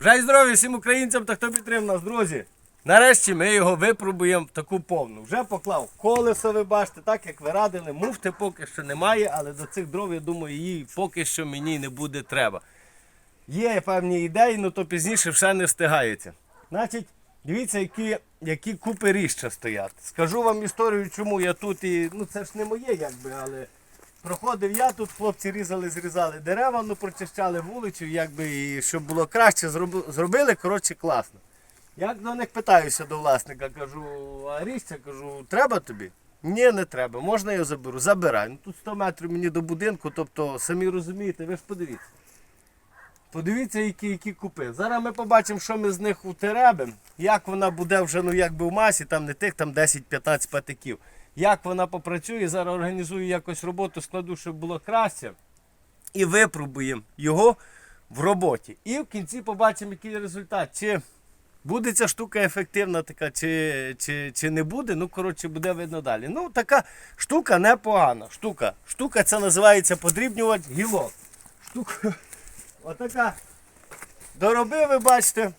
Бажаю здоров'я всім українцям та хто підтримав нас, друзі. Нарешті ми його випробуємо таку повну. Вже поклав колесо, ви бачите, так як ви радили. Муфти поки що немає, але до цих дров, я думаю, її поки що мені не буде треба. Є певні ідеї, але то пізніше все не встигається. Значить, дивіться, які, які купи ріжча стоять. Скажу вам історію, чому я тут і. Ну це ж не моє, якби, але проходив я тут, хлопці різали, зрізали дерева, ну прочищали вулицю, якби і щоб було краще, зробили, коротше, класно. Як до них питаюся до власника, кажу, а ріжця, кажу, треба тобі? Ні, не треба. Можна я заберу? Забирай. Ну тут 100 метрів мені до будинку, тобто самі розумієте, ви ж подивіться. Подивіться, які, які купи. Зараз ми побачимо, що ми з них утеребимо, як вона буде вже ну, якби в масі, там не тих там 10-15 патиків. Як вона попрацює, зараз організую якось роботу, складу, щоб було краще. І випробуємо його в роботі. І в кінці побачимо, який результат. Чи буде ця штука ефективна така, чи, чи, чи не буде. Ну, коротше, буде видно далі. Ну, така штука непогана. Штука. Штука це називається подрібнювач гілок. Штука. Отака. Доробив, ви бачите.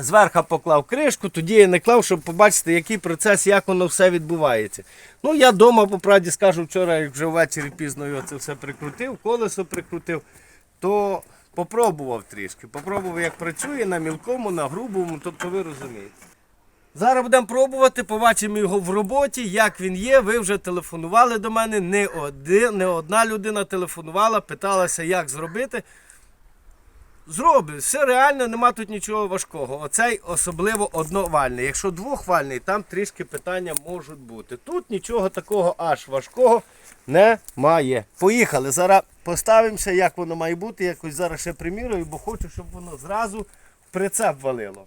Зверху поклав кришку, тоді я не клав, щоб побачити, який процес, як воно все відбувається. Ну, я вдома, по правді скажу, вчора, як вже ввечері пізно його це все прикрутив, колесо прикрутив, то попробував трішки. Попробував, як працює на мілкому, на грубому, тобто ви розумієте. Зараз будемо пробувати, побачимо його в роботі, як він є. Ви вже телефонували до мене. Не, один, не одна людина телефонувала, питалася, як зробити. Зробить, все реально, нема тут нічого важкого. Оцей особливо одновальний. Якщо двохвальний, там трішки питання можуть бути. Тут нічого такого аж важкого немає. Поїхали. Зараз поставимося, як воно має бути. Якось зараз ще примірюю, бо хочу, щоб воно зразу прицеп валило.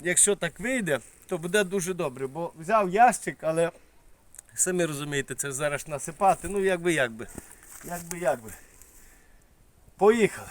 Якщо так вийде, то буде дуже добре. Бо взяв ящик, але самі розумієте, це зараз насипати. Ну якби якби. Якби якби. Поїхали.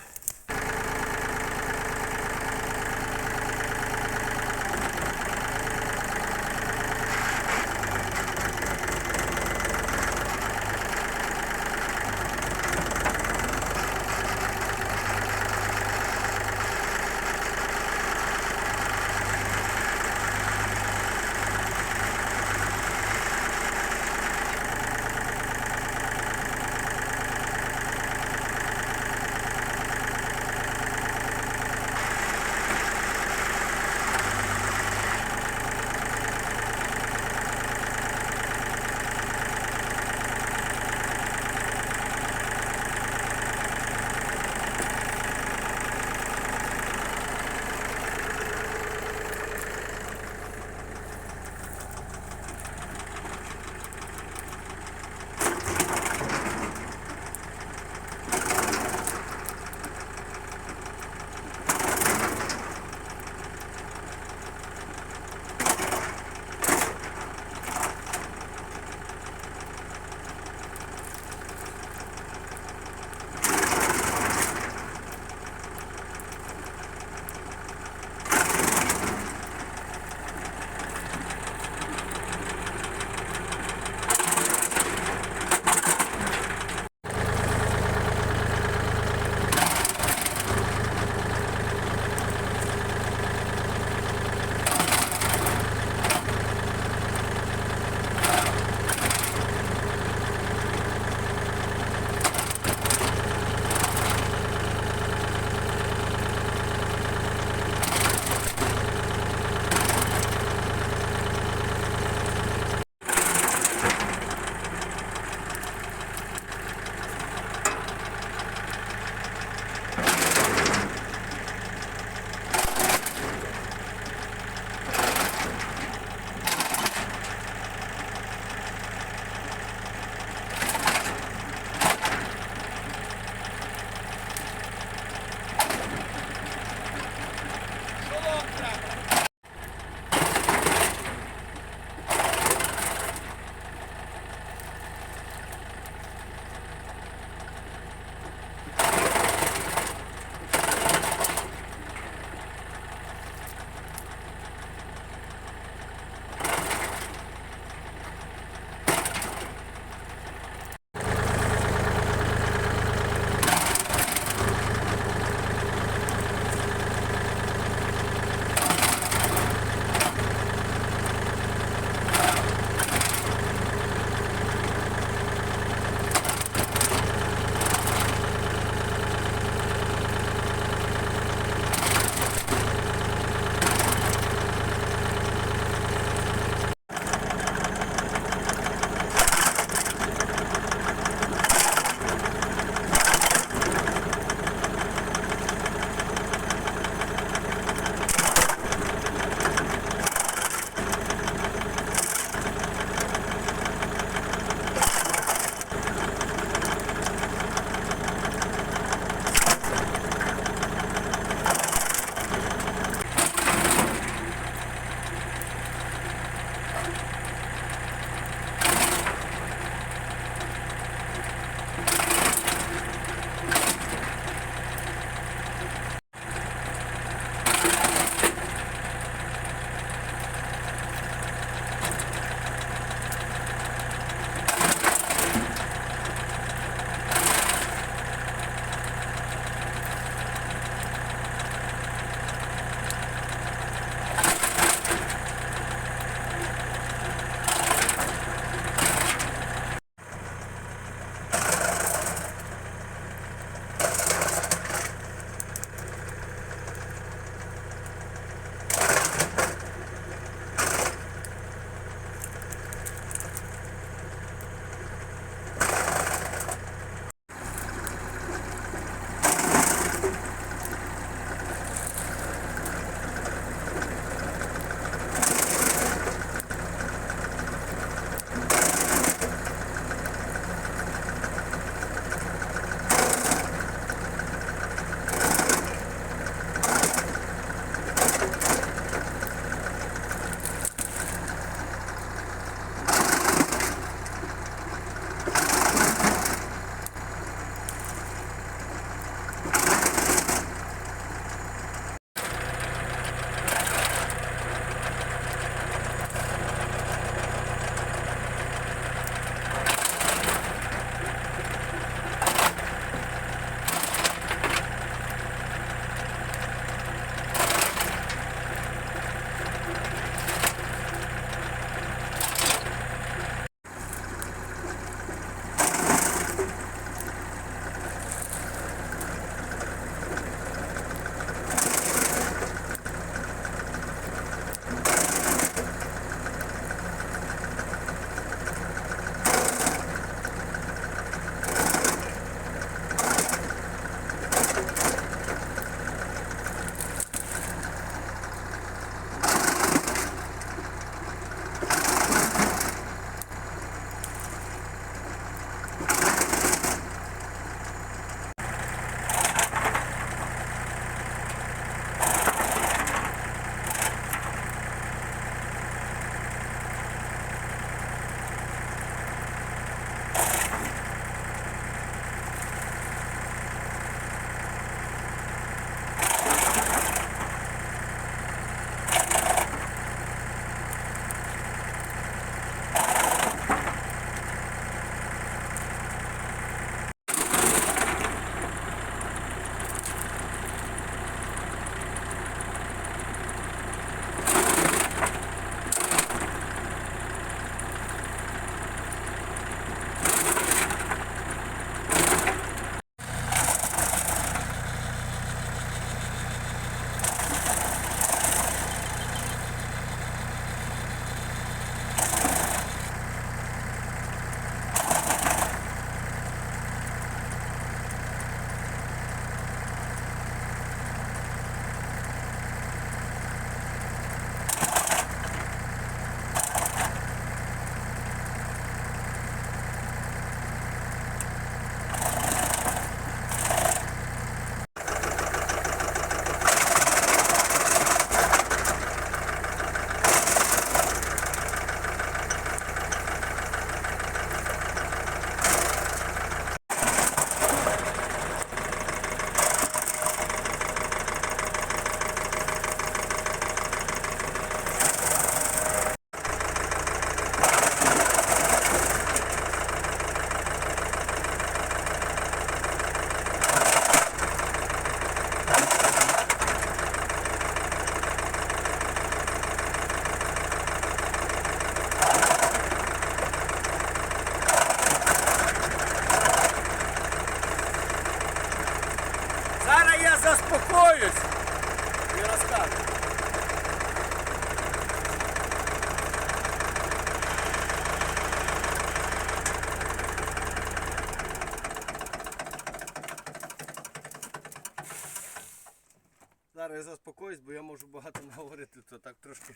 Зараз заспокоюсь, бо я можу багато наговорити, то так трошки.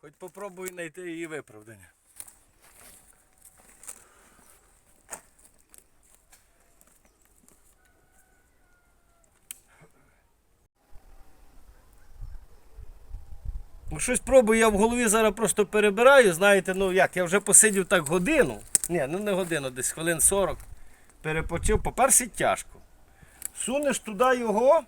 Хоч попробую знайти її виправдання. Ну, щось пробую, я в голові зараз просто перебираю, знаєте, ну як, я вже посидів так годину. Ні, ну не годину, десь хвилин 40. Перепочив. По-перше, тяжко. Сунеш туди його,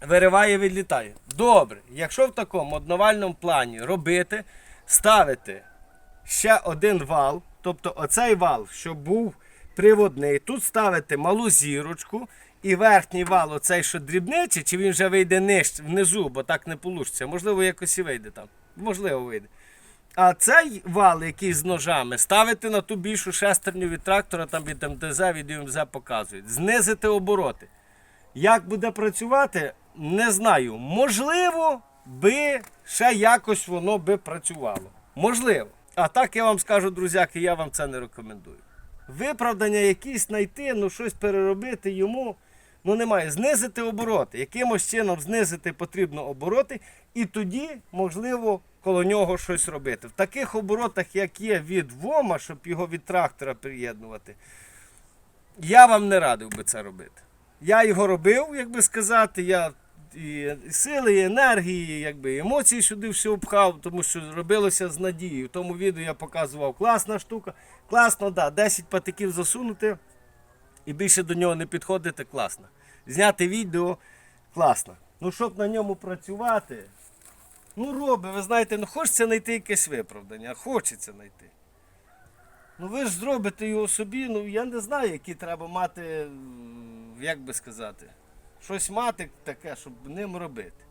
вириває, відлітає. Добре, якщо в такому одновальному плані робити, ставити ще один вал, тобто оцей вал, що був приводний, тут ставити малу зірочку і верхній вал, оцей, що дрібничий, чи він вже вийде нижче, внизу, бо так не вийде. Можливо, якось і вийде там. Можливо, вийде. А цей вал, який з ножами, ставити на ту більшу шестерню від трактора, там від МТЗ, від ЮМЗ показують. Знизити обороти. Як буде працювати, не знаю. Можливо, би ще якось воно би працювало. Можливо. А так я вам скажу, друзяки, я вам це не рекомендую. Виправдання якісь знайти, ну щось переробити йому. Ну немає. Знизити обороти. Якимось чином знизити потрібно обороти, і тоді, можливо, коло нього щось робити. В таких оборотах, як є від ВОМа, щоб його від трактора приєднувати, я вам не радив би це робити. Я його робив, як би сказати, я і сили, і енергії, якби емоції сюди все впхав, тому що робилося з надією. В тому відео я показував класна штука. Класно, да, 10 патиків засунути і більше до нього не підходити, класно. Зняти відео класно. Ну, щоб на ньому працювати, ну роби, ви знаєте, ну хочеться знайти якесь виправдання, хочеться знайти. Ну ви ж зробите його собі, ну я не знаю, які треба мати, як би сказати, щось мати таке, щоб ним робити.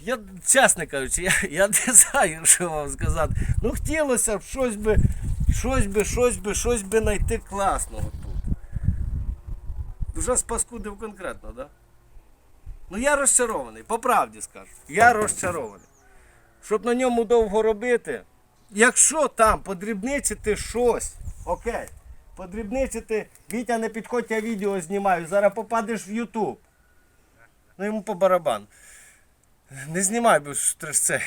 Я, чесно кажучи, я, я не знаю, що вам сказати. Ну хотілося б щось би, щось би, щось би, щось би знайти класного тут. Вже спаскудив конкретно, так? Да? Ну я розчарований, по правді скажу. Я розчарований. Щоб на ньому довго робити, якщо там подрібничити щось, окей, подрібничити, Вітя не підходь, я відео знімаю, зараз попадеш в Ютуб. Ну йому по барабану. Не знімай, бо це.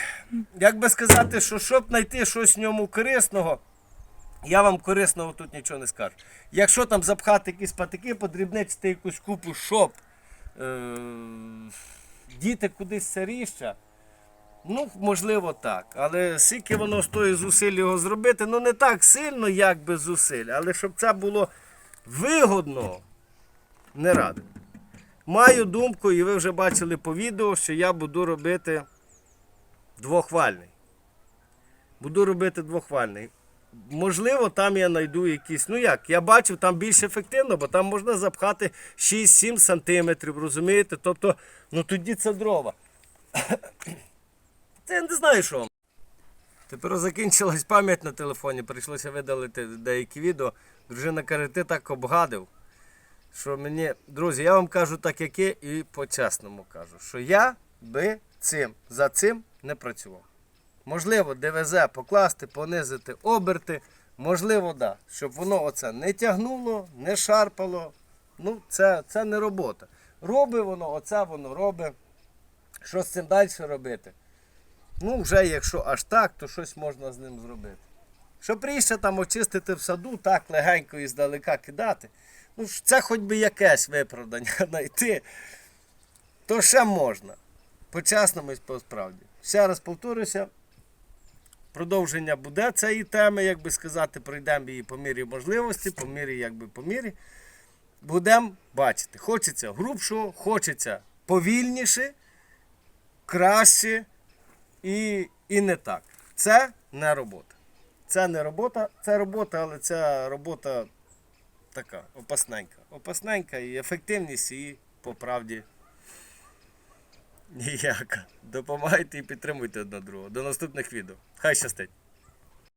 Як би сказати, що щоб знайти щось в ньому корисного, я вам корисного тут нічого не скажу. Якщо там запхати якісь патики, подрібничити якусь купу, щоб е- діти кудись царіща, ну, можливо, так. Але скільки воно стоїть зусиль його зробити, ну не так сильно, як без зусиль, але щоб це було вигодно, не радий. Маю думку, і ви вже бачили по відео, що я буду робити двохвальний. Буду робити двохвальний. Можливо, там я знайду якісь. Ну як, я бачив, там більш ефективно, бо там можна запхати 6-7 сантиметрів, розумієте? Тобто, ну тоді це дрова. Це я не знаю, що. Тепер закінчилась пам'ять на телефоні, прийшлося видалити деякі відео. Дружина каже, ти так обгадив що мені, друзі, я вам кажу так, як є, і по-чесному кажу, що я би цим за цим не працював. Можливо, ДВЗ покласти, понизити оберти. Можливо, да, щоб воно оце не тягнуло, не шарпало. Ну, це, це не робота. Робить воно, оце воно робить. Що з цим далі робити? Ну, вже якщо аж так, то щось можна з ним зробити. Щоб ріще там очистити в саду, так легенько і здалека кидати. Ну, це хоч би якесь виправдання знайти, то ще можна. По-чесному і по справді. Ще раз повторюся, продовження буде цієї теми, як би сказати, пройдемо її по мірі можливості, по мірі, якби по мірі. Будемо бачити. Хочеться грубшого, хочеться повільніше, краще і, і не так. Це не робота. Це не робота, це робота, але ця робота така опасненька. Опасненька і ефективність її по правді ніяка. Допомагайте і підтримуйте одне другого. До наступних відео. Хай щастить!